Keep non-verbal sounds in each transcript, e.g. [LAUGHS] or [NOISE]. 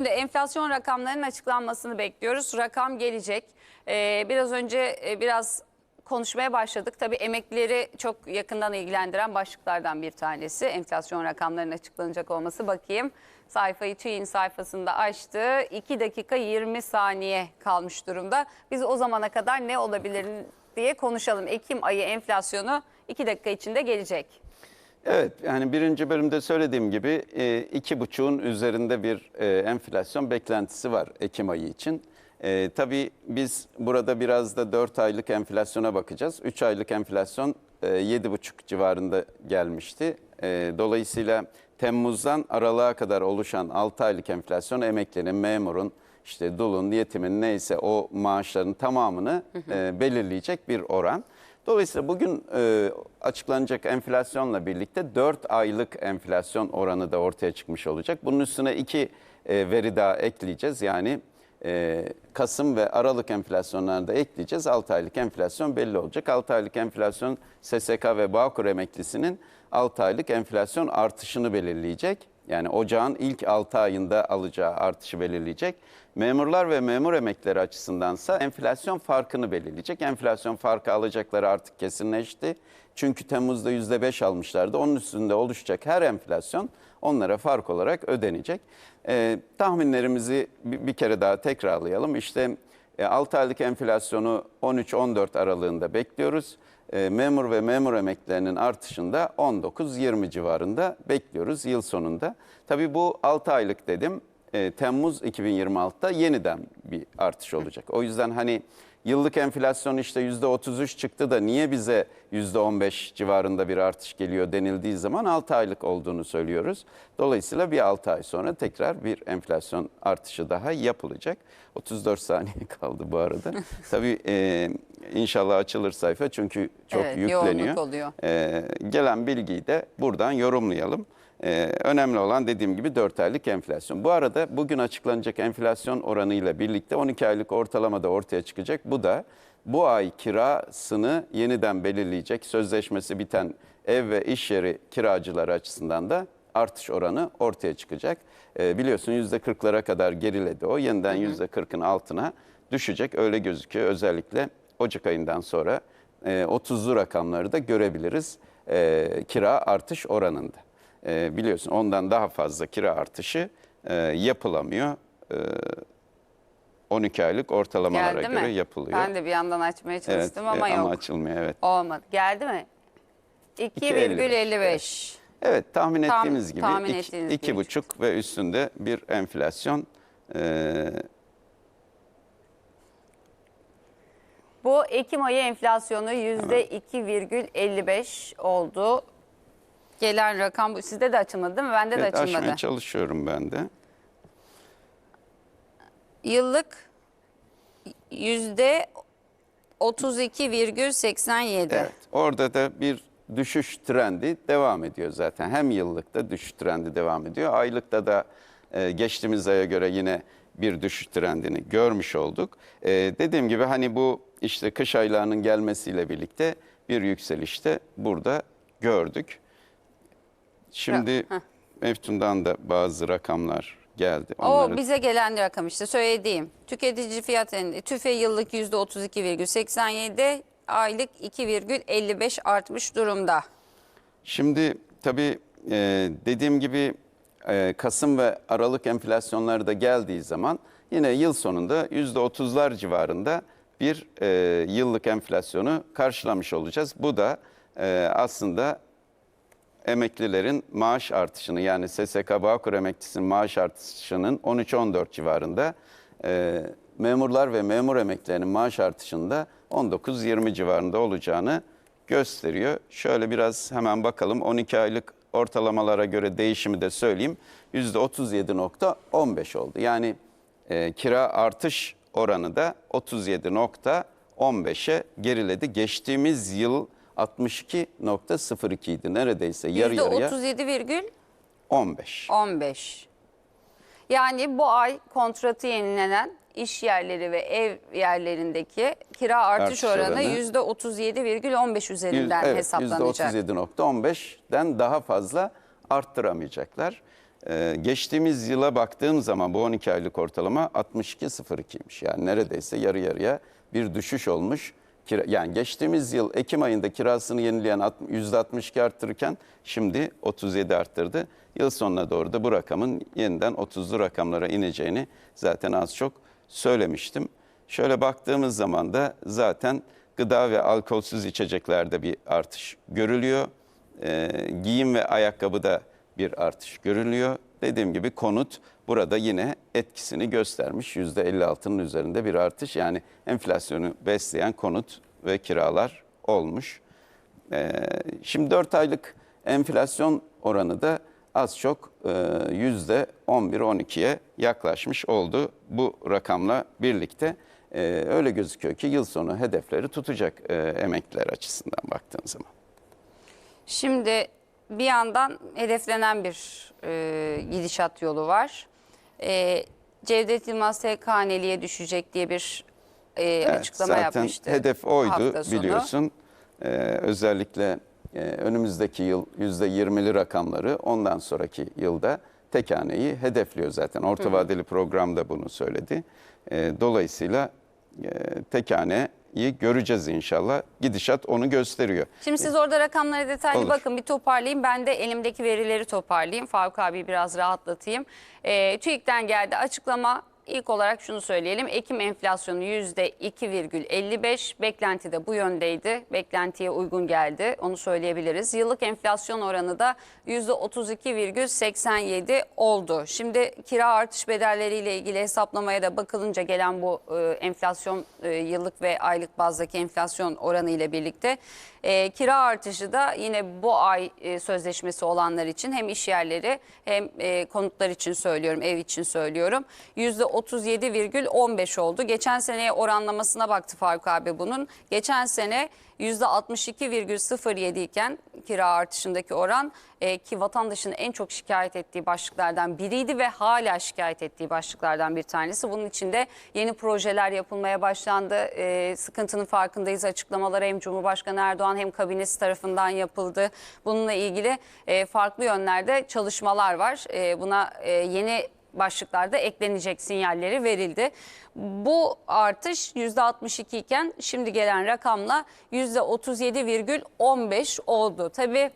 Şimdi enflasyon rakamlarının açıklanmasını bekliyoruz. Rakam gelecek. Ee, biraz önce e, biraz konuşmaya başladık. Tabii emeklileri çok yakından ilgilendiren başlıklardan bir tanesi. Enflasyon rakamlarının açıklanacak olması. Bakayım sayfayı TÜİ'nin sayfasında açtı. 2 dakika 20 saniye kalmış durumda. Biz o zamana kadar ne olabilir diye konuşalım. Ekim ayı enflasyonu 2 dakika içinde gelecek. Evet yani birinci bölümde söylediğim gibi e, iki buçuğun üzerinde bir e, enflasyon beklentisi var Ekim ayı için. E, tabii biz burada biraz da 4 aylık enflasyona bakacağız. 3 aylık enflasyon e, 7,5 civarında gelmişti. E, dolayısıyla Temmuz'dan Aralık'a kadar oluşan 6 aylık enflasyon emeklinin, memurun, işte dulun, yetimin neyse o maaşların tamamını e, belirleyecek bir oran. Dolayısıyla bugün e, açıklanacak enflasyonla birlikte 4 aylık enflasyon oranı da ortaya çıkmış olacak. Bunun üstüne iki e, veri daha ekleyeceğiz. Yani e, Kasım ve Aralık enflasyonlarını da ekleyeceğiz. 6 aylık enflasyon belli olacak. 6 aylık enflasyon SSK ve Bağkur emeklisinin 6 aylık enflasyon artışını belirleyecek. Yani ocağın ilk 6 ayında alacağı artışı belirleyecek. Memurlar ve memur emekleri açısındansa enflasyon farkını belirleyecek. Enflasyon farkı alacakları artık kesinleşti. Çünkü Temmuz'da %5 almışlardı. Onun üstünde oluşacak her enflasyon onlara fark olarak ödenecek. Ee, tahminlerimizi bir, bir kere daha tekrarlayalım. İşte e, 6 aylık enflasyonu 13-14 aralığında bekliyoruz. E, memur ve memur emeklilerinin artışında 19-20 civarında bekliyoruz yıl sonunda. Tabii bu 6 aylık dedim. E, Temmuz 2026'da yeniden bir artış olacak. O yüzden hani yıllık enflasyon işte %33 çıktı da niye bize %15 civarında bir artış geliyor denildiği zaman 6 aylık olduğunu söylüyoruz. Dolayısıyla bir 6 ay sonra tekrar bir enflasyon artışı daha yapılacak. 34 saniye [LAUGHS] kaldı bu arada. [LAUGHS] Tabii e, inşallah açılır sayfa çünkü çok Evet, yükleniyor. oluyor. E, gelen bilgiyi de buradan yorumlayalım. Ee, önemli olan dediğim gibi 4 aylık enflasyon. Bu arada bugün açıklanacak enflasyon oranıyla birlikte 12 aylık ortalama da ortaya çıkacak. Bu da bu ay kirasını yeniden belirleyecek sözleşmesi biten ev ve iş yeri kiracıları açısından da artış oranı ortaya çıkacak. Ee, biliyorsun %40'lara kadar geriledi o. Yeniden %40'ın altına düşecek öyle gözüküyor. Özellikle Ocak ayından sonra e, 30'lu rakamları da görebiliriz e, kira artış oranında. E, biliyorsun ondan daha fazla kira artışı e, yapılamıyor. E, 12 aylık ortalamalara Geldi göre mi? yapılıyor. Ben de bir yandan açmaya evet, çalıştım e, ama yok. ama açılmıyor evet. Olmadı. Geldi mi? 2,55. Evet tahmin Tam- ettiğimiz gibi tahmin iki, ettiğiniz iki gibi buçuk ve üstünde bir enflasyon. E, Bu Ekim ayı enflasyonu %2,55 oldu. Gelen rakam bu. Sizde de açılmadı değil mi? Bende de evet, açılmadı. aşmaya çalışıyorum ben de. Yıllık yüzde 32,87. Evet, orada da bir düşüş trendi devam ediyor zaten. Hem yıllıkta düşüş trendi devam ediyor. Aylıkta da e, geçtiğimiz aya göre yine bir düşüş trendini görmüş olduk. E, dediğim gibi hani bu işte kış aylarının gelmesiyle birlikte bir yükselişte burada gördük. Şimdi Meftun'dan da bazı rakamlar geldi. O bize gelen rakam işte söylediğim. Tüketici fiyat endeksi TÜFE yıllık %32,87, aylık 2,55 artmış durumda. Şimdi tabii e, dediğim gibi e, Kasım ve Aralık enflasyonları da geldiği zaman yine yıl sonunda %30'lar civarında bir e, yıllık enflasyonu karşılamış olacağız. Bu da e, aslında emeklilerin maaş artışını yani SSK Bağkur emeklisinin maaş artışının 13-14 civarında, e, memurlar ve memur emeklilerinin maaş artışında 19-20 civarında olacağını gösteriyor. Şöyle biraz hemen bakalım 12 aylık ortalamalara göre değişimi de söyleyeyim. %37.15 oldu. Yani e, kira artış oranı da 37.15'e geriledi. Geçtiğimiz yıl 62.02 idi. Neredeyse yarı yarıya %37,15. 15. Yani bu ay kontratı yenilenen iş yerleri ve ev yerlerindeki kira artış Artış oranı oranı. %37,15 üzerinden evet, hesaplanacak. %37.15'den daha fazla arttıramayacaklar. Ee, geçtiğimiz yıla baktığım zaman bu 12 aylık ortalama 62.02'ymiş. Yani neredeyse yarı yarıya bir düşüş olmuş. Kira- Yani geçtiğimiz yıl Ekim ayında kirasını yenileyen alt- %62 arttırırken şimdi 37 arttırdı. Yıl sonuna doğru da bu rakamın yeniden 30'lu rakamlara ineceğini zaten az çok söylemiştim. Şöyle baktığımız zaman da zaten gıda ve alkolsüz içeceklerde bir artış görülüyor. Ee, giyim ve ayakkabıda bir artış görülüyor. Dediğim gibi konut burada yine etkisini göstermiş. %56'nın üzerinde bir artış. Yani enflasyonu besleyen konut ve kiralar olmuş. Ee, şimdi 4 aylık enflasyon oranı da az çok e, yüzde 11-12'ye yaklaşmış oldu bu rakamla birlikte. Ee, öyle gözüküyor ki yıl sonu hedefleri tutacak e, emekliler açısından baktığın zaman. Şimdi bir yandan hedeflenen bir e, gidişat yolu var. E, Cevdet Yılmaz tek haneliğe düşecek diye bir e, Evet, açıklama zaten yapmıştı. hedef oydu biliyorsun. Ee, özellikle e, önümüzdeki yıl %20'li rakamları ondan sonraki yılda tek haneyi hedefliyor zaten. Orta vadeli programda bunu söyledi. Ee, dolayısıyla e, tek haneyi göreceğiz inşallah. Gidişat onu gösteriyor. Şimdi siz orada rakamlara detaylı Olur. bakın bir toparlayayım. Ben de elimdeki verileri toparlayayım. Faruk abi biraz rahatlatayım. E, TÜİK'ten geldi açıklama. İlk olarak şunu söyleyelim. Ekim enflasyonu %2,55. Beklenti de bu yöndeydi. Beklentiye uygun geldi. Onu söyleyebiliriz. Yıllık enflasyon oranı da %32,87 oldu. Şimdi kira artış bedelleriyle ilgili hesaplamaya da bakılınca gelen bu e, enflasyon e, yıllık ve aylık bazdaki enflasyon oranı ile birlikte e, kira artışı da yine bu ay e, sözleşmesi olanlar için hem iş yerleri hem e, konutlar için söylüyorum, ev için söylüyorum. %37,15 oldu. Geçen seneye oranlamasına baktı Faruk abi bunun. Geçen sene %62,07 iken kira artışındaki oran e, ki vatandaşın en çok şikayet ettiği başlıklardan biriydi ve hala şikayet ettiği başlıklardan bir tanesi. Bunun içinde yeni projeler yapılmaya başlandı. E, sıkıntının farkındayız açıklamalar hem Cumhurbaşkanı Erdoğan hem kabinesi tarafından yapıldı. Bununla ilgili e, farklı yönlerde çalışmalar var. E, buna e, yeni başlıklarda eklenecek sinyalleri verildi. Bu artış %62 iken şimdi gelen rakamla %37,15 oldu. Tabii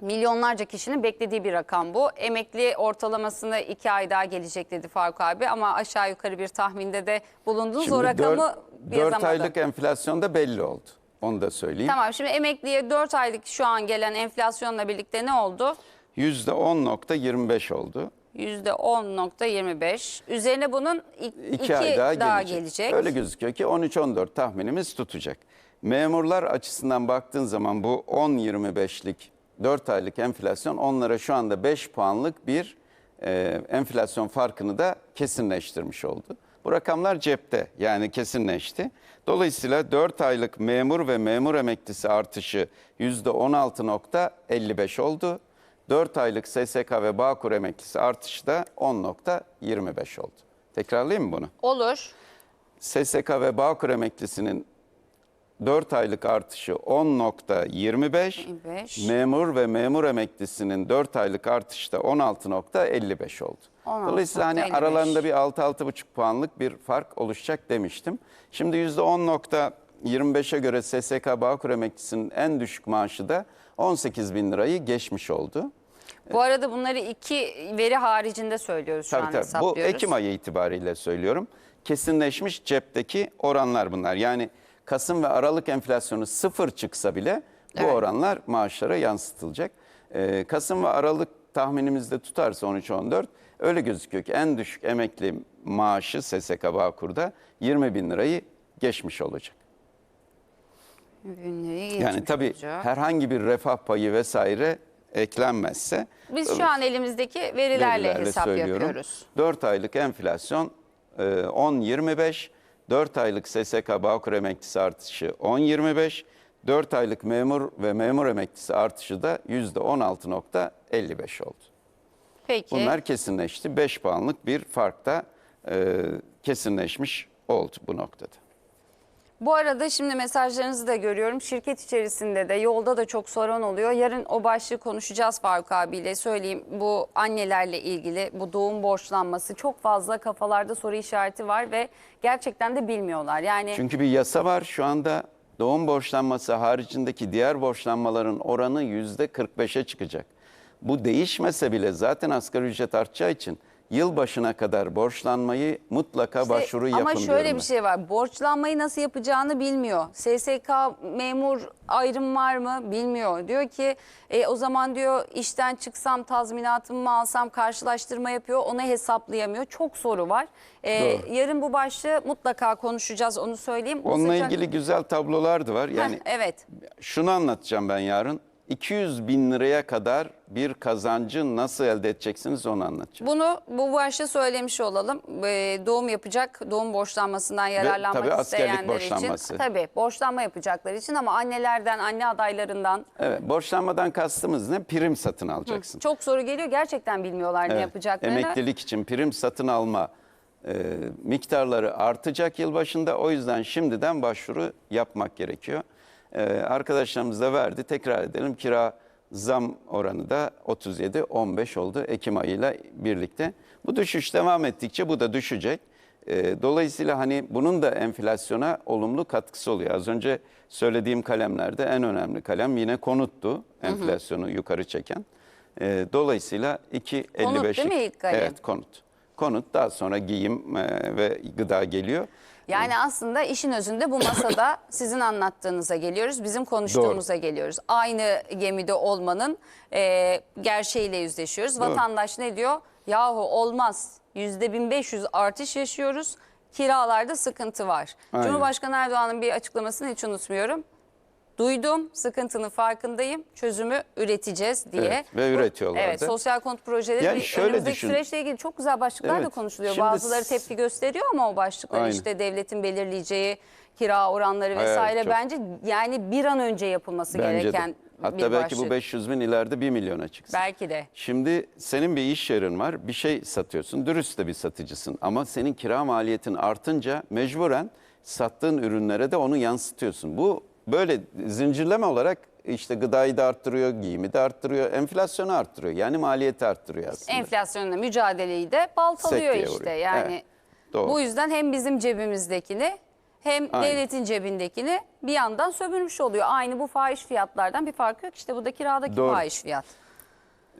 milyonlarca kişinin beklediği bir rakam bu. Emekli ortalamasına iki ay daha gelecek dedi Faruk abi ama aşağı yukarı bir tahminde de bulundunuz. o rakamı bir 4 yazamadı. aylık enflasyon da belli oldu. Onu da söyleyeyim. Tamam şimdi emekliye 4 aylık şu an gelen enflasyonla birlikte ne oldu? %10.25 oldu. %10.25. Üzerine bunun 2 2 ay daha, daha gelecek. gelecek. Öyle gözüküyor ki 13-14 tahminimiz tutacak. Memurlar açısından baktığın zaman bu 10-25'lik 4 aylık enflasyon onlara şu anda 5 puanlık bir e, enflasyon farkını da kesinleştirmiş oldu. Bu rakamlar cepte yani kesinleşti. Dolayısıyla 4 aylık memur ve memur emeklisi artışı %16.55 oldu. 4 aylık SSK ve Bağkur emeklisi artışı da 10.25 oldu. Tekrarlayayım mı bunu? Olur. SSK ve Bağkur emeklisinin 4 aylık artışı 10.25, 25. memur ve memur emeklisinin 4 aylık artışı da 16.55 oldu. 16.55. Dolayısıyla hani aralarında bir 6-6,5 puanlık bir fark oluşacak demiştim. Şimdi %10.25'e göre SSK Bağkur emeklisinin en düşük maaşı da 18 bin lirayı geçmiş oldu. Bu arada bunları iki veri haricinde söylüyoruz şu Tabii an tabii. Bu hesaplıyoruz. Ekim ayı itibariyle söylüyorum. Kesinleşmiş cepteki oranlar bunlar. Yani Kasım ve Aralık enflasyonu sıfır çıksa bile bu Evet. oranlar maaşlara yansıtılacak. Ee, Kasım ve Aralık tahminimizde tutarsa 13-14 öyle gözüküyor ki en düşük emekli maaşı SSK Bağkur'da 20 bin lirayı geçmiş olacak. Ürünleri Yani tabii olacak. herhangi bir refah payı vesaire eklenmezse Biz şu an elimizdeki verilerle, verilerle hesap söylüyorum. yapıyoruz. 4 aylık enflasyon e, 10.25, 4 aylık SSK Bağkur emeklisi artışı 10.25, 4 aylık memur ve memur emeklisi artışı da %16.55 oldu. Peki. Bunlar kesinleşti. 5 puanlık bir fark da e, kesinleşmiş oldu bu noktada. Bu arada şimdi mesajlarınızı da görüyorum. Şirket içerisinde de yolda da çok sorun oluyor. Yarın o başlığı konuşacağız Faruk abiyle. Söyleyeyim bu annelerle ilgili bu doğum borçlanması çok fazla kafalarda soru işareti var ve gerçekten de bilmiyorlar. Yani Çünkü bir yasa var şu anda doğum borçlanması haricindeki diğer borçlanmaların oranı yüzde 45'e çıkacak. Bu değişmese bile zaten asgari ücret artacağı için yıl başına kadar borçlanmayı mutlaka İşte başvuru yapın Ama şöyle bir şey var. Borçlanmayı nasıl yapacağını bilmiyor. SSK memur ayrım var mı bilmiyor. Diyor ki e, o zaman diyor işten çıksam tazminatımı mı alsam karşılaştırma yapıyor. Onu hesaplayamıyor. Çok soru var. E, Doğru. yarın bu başlığı mutlaka konuşacağız onu söyleyeyim. Onunla sıcak- ilgili güzel tablolar da var. Heh, Yani evet. şunu anlatacağım ben yarın. 200 bin liraya kadar bir kazancı nasıl elde edeceksiniz onu anlatacağım. Bunu bu başta söylemiş olalım. Ee, doğum yapacak, doğum borçlanmasından yararlanmak tabii askerlik isteyenler borçlanması. için. Tabii borçlanma yapacaklar için ama annelerden, anne adaylarından Evet, borçlanmadan kastımız ne? Prim satın alacaksın. çok soru geliyor. Gerçekten bilmiyorlar ne Evet, yapacaklarını. Emeklilik için prim satın alma e, miktarları artacak yılbaşında. O yüzden şimdiden başvuru yapmak gerekiyor. E, arkadaşlarımız da verdi. Tekrar edelim. Kira zam oranı da 37-15 oldu Ekim ayıyla birlikte. Bu düşüş devam ettikçe bu da düşecek. E, dolayısıyla hani bunun da enflasyona olumlu katkısı oluyor. Az önce söylediğim kalemlerde en önemli kalem yine konuttu. Enflasyonu yukarı çeken. E, dolayısıyla 2.55'lik. Konut değil mi ilk kalem? Evet konut. Konut daha sonra giyim e, ve gıda geliyor. Yani aslında işin özünde bu masada [COUGHS] sizin anlattığınıza geliyoruz, bizim konuştuğumuza geliyoruz. Aynı gemide olmanın e, gerçeğiyle yüzleşiyoruz. Vatandaş ne diyor? Yahu olmaz. Yüzde 1500 artış yaşıyoruz. Kiralarda sıkıntı var. Aynen. Cumhurbaşkanı Erdoğan'ın bir açıklamasını hiç unutmuyorum. Duydum, sıkıntının farkındayım, çözümü üreteceğiz diye. Evet, ve üretiyorlar Evet, da. sosyal konut projeleri Yani şöyle önümüzdeki düşün. süreçle ilgili çok güzel başlıklar da Evet, konuşuluyor. şimdi Bazıları tepki gösteriyor ama o başlıklar Aynen. işte devletin belirleyeceği kira oranları vesaire çok- bence yani bir an önce yapılması Bence gereken de. Hatta bir belki başlık. bu 500 bin ileride 1 milyona çıksın. Belki de. Şimdi senin bir iş yerin var, bir şey satıyorsun, dürüst de bir satıcısın. Ama senin kira maliyetin artınca mecburen sattığın ürünlere de onu yansıtıyorsun. Bu böyle zincirleme olarak işte gıdayı da arttırıyor, giyimi de arttırıyor, enflasyonu arttırıyor. Yani maliyeti arttırıyor aslında. Enflasyonla mücadeleyi de baltalıyor Sekteye işte. vuruyor. Yani Evet, doğru. bu yüzden hem bizim cebimizdekini hem Aynen. devletin cebindekini bir yandan sömürmüş oluyor. Aynı bu fahiş fiyatlardan bir farkı yok. İşte bu da kiradaki Doğru. fahiş fiyat.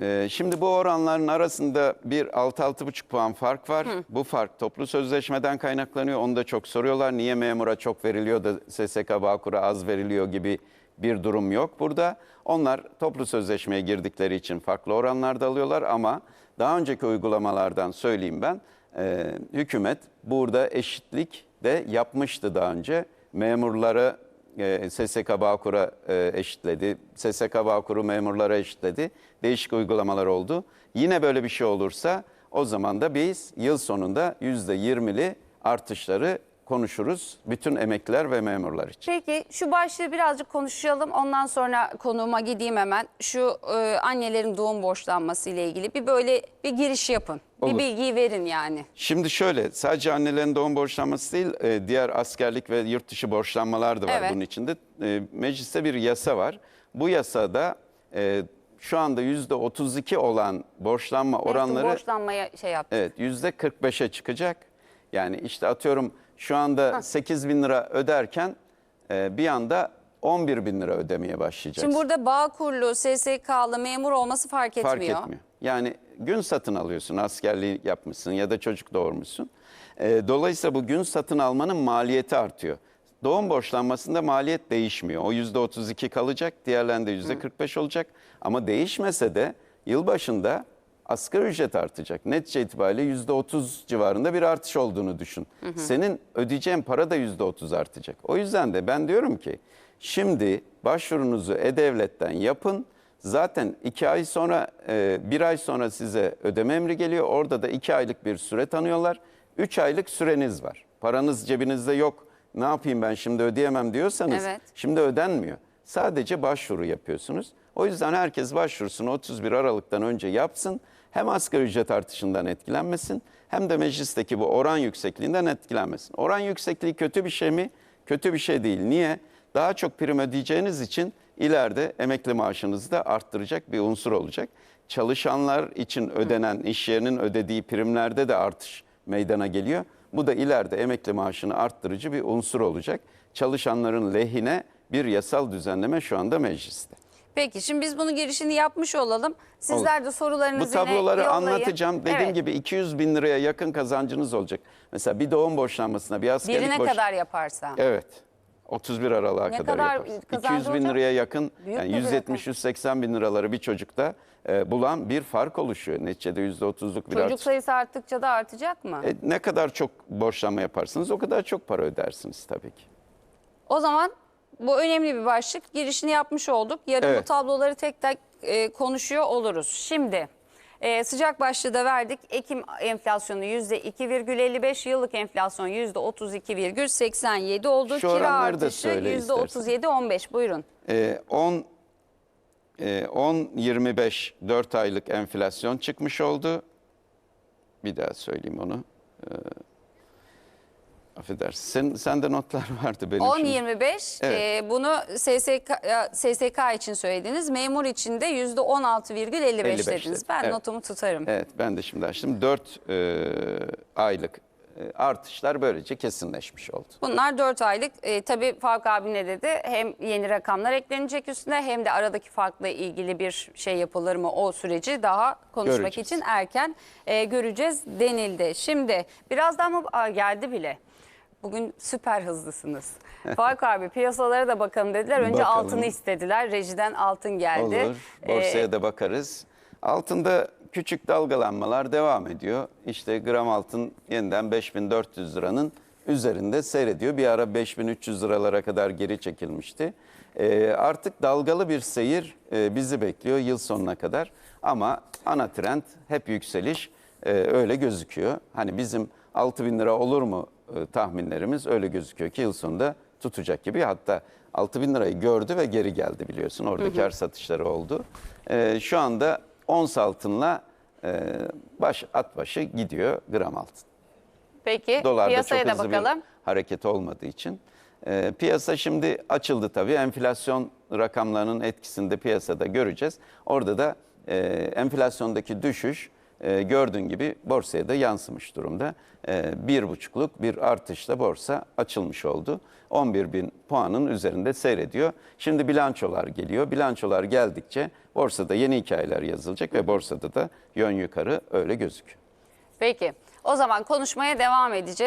Ee, şimdi bu oranların arasında bir 6-6,5 puan fark var. Bu fark toplu sözleşmeden kaynaklanıyor. Onu da çok soruyorlar. Niye memura çok veriliyor da SSK Bağkur'a az veriliyor gibi bir durum yok burada. Onlar toplu sözleşmeye girdikleri için farklı oranlarda alıyorlar ama daha önceki uygulamalardan söyleyeyim ben. e, hükümet burada eşitlik de yapmıştı daha önce. Memurları e, SSK Bağkur'a e, eşitledi. SSK Bağkur'u memurlara eşitledi. Değişik uygulamalar oldu. Yine böyle bir şey olursa o zaman da biz yıl sonunda %20'li artışları konuşuruz. Bütün emekliler ve memurlar için. Peki şu başlığı birazcık konuşalım. Ondan sonra konuğuma gideyim hemen. Şu e, annelerin doğum borçlanması ile ilgili bir böyle bir giriş yapın. Olur. Bir bilgiyi verin yani. Şimdi şöyle sadece annelerin doğum borçlanması değil e, diğer askerlik ve yurt dışı borçlanmalar da var Evet. bunun içinde. E, Mecliste bir yasa var. Bu yasada e, şu anda %32 olan borçlanma oranları Borçlanmaya şey yap. Evet yüzde 45'e çıkacak. Yani işte atıyorum şu anda 8 bin lira öderken e, bir anda 11 bin lira ödemeye başlayacaksın. Şimdi burada Bağkurlu, SSK'lı memur olması fark etmiyor. Fark etmiyor. Yani gün satın alıyorsun askerliği yapmışsın ya da çocuk doğurmuşsun. E, dolayısıyla bu gün satın almanın maliyeti artıyor. Doğum borçlanmasında maliyet değişmiyor. O yüzde 32 kalacak, diğerlerinde yüzde 45 olacak. Ama değişmese de yılbaşında asgari ücret artacak. Netice itibariyle yüzde 30 civarında bir artış olduğunu düşün. Senin ödeyeceğin para da yüzde 30 artacak. O yüzden de ben diyorum ki şimdi başvurunuzu E-Devlet'ten yapın. Zaten iki ay sonra, e, bir ay sonra size ödeme emri geliyor. Orada da iki aylık bir süre tanıyorlar. Üç aylık süreniz var. Paranız cebinizde yok. Ne yapayım ben şimdi ödeyemem diyorsanız Evet. şimdi ödenmiyor. Sadece başvuru yapıyorsunuz. O yüzden herkes başvurusunu 31 Aralık'tan önce yapsın. Hem asgari ücret artışından etkilenmesin hem de meclisteki bu oran yüksekliğinden etkilenmesin. Oran yüksekliği kötü bir şey mi? Kötü bir şey değil. Niye? Daha çok prim ödeyeceğiniz için ileride emekli maaşınızı da arttıracak bir unsur olacak. Çalışanlar için ödenen iş yerinin ödediği primlerde de artış meydana geliyor. Bu da ileride emekli maaşını arttırıcı bir unsur olacak. Çalışanların lehine bir yasal düzenleme şu anda mecliste. Peki şimdi biz bunun girişini yapmış olalım. Sizler de sorularınızı Bu tabloları yine yollayın. anlatacağım. Dediğim Evet. gibi 200 bin liraya yakın kazancınız olacak. Mesela bir doğum borçlanmasına, bir askerlik Birine borç... kadar yaparsa. Evet. 31 Aralık'a Ne kadar, kadar yaparsın. kazancı 200 bin liraya yakın, Büyük yani bir rakam. 170-180 bin liraları bir çocukta e, bulan bir fark oluşuyor. Neticede %30'luk bir Çocuk artış. sayısı arttıkça da artacak mı? E, ne kadar çok borçlanma yaparsınız o kadar çok para ödersiniz tabii ki. O zaman bu önemli bir başlık. Girişini yapmış olduk. Yarın bu Evet. tabloları tek tek e, konuşuyor oluruz. Şimdi e, sıcak başlığı da verdik. Ekim enflasyonu %2,55, yıllık enflasyon %32,87 oldu. Şu Kira oranları da artışı söyle %37,15. Buyurun. E, 10 e, 10-25 4 aylık enflasyon çıkmış oldu. Bir daha söyleyeyim onu. E, affedersin. Sen, sende notlar [LAUGHS] vardı benim. şimdi. 10-25 Evet. e, bunu SSK, e, SSK için söylediniz. Memur için de %16,55 55 dediniz. dedim. Ben Evet. notumu tutarım. Evet ben de şimdi açtım. 4 aylık e, artışlar böylece kesinleşmiş oldu. Bunlar 4 aylık. E, tabii Faruk abi ne dedi? Hem yeni rakamlar eklenecek üstüne hem de aradaki farkla ilgili bir şey yapılır mı o süreci daha konuşmak Göreceğiz. için erken e, göreceğiz denildi. Şimdi birazdan mı Aa, geldi bile. Bugün süper hızlısınız. [LAUGHS] Faruk abi piyasalara da bakalım dediler. Önce Bakalım. altını istediler. Rejiden altın geldi. Olur. Borsaya Ee, da bakarız. Altında küçük dalgalanmalar devam ediyor. İşte gram altın yeniden 5400 liranın üzerinde seyrediyor. Bir ara 5300 liralara kadar geri çekilmişti. Ee, artık dalgalı bir seyir e, bizi bekliyor yıl sonuna kadar. Ama ana trend hep yükseliş e, öyle gözüküyor. Hani bizim 6000 lira olur mu e, tahminlerimiz öyle gözüküyor ki yıl sonunda tutacak gibi. Hatta 6 bin lirayı gördü ve geri geldi biliyorsun. Orada kar satışları oldu. Ee, şu anda ons altınla e, baş at başı gidiyor gram altın. Peki Dolarda piyasaya çok da hızlı bakalım. bir hareket olmadığı için. Ee, piyasa şimdi açıldı tabii. Enflasyon rakamlarının etkisini de piyasada göreceğiz. Orada da e, enflasyondaki düşüş e, gördüğün gibi borsaya da yansımış durumda. E, bir buçukluk bir artışla borsa açılmış oldu. 11 bin puanın üzerinde seyrediyor. Şimdi bilançolar geliyor. Bilançolar geldikçe borsada yeni hikayeler yazılacak ve borsada da yön yukarı öyle gözüküyor. Peki o zaman konuşmaya devam edeceğiz.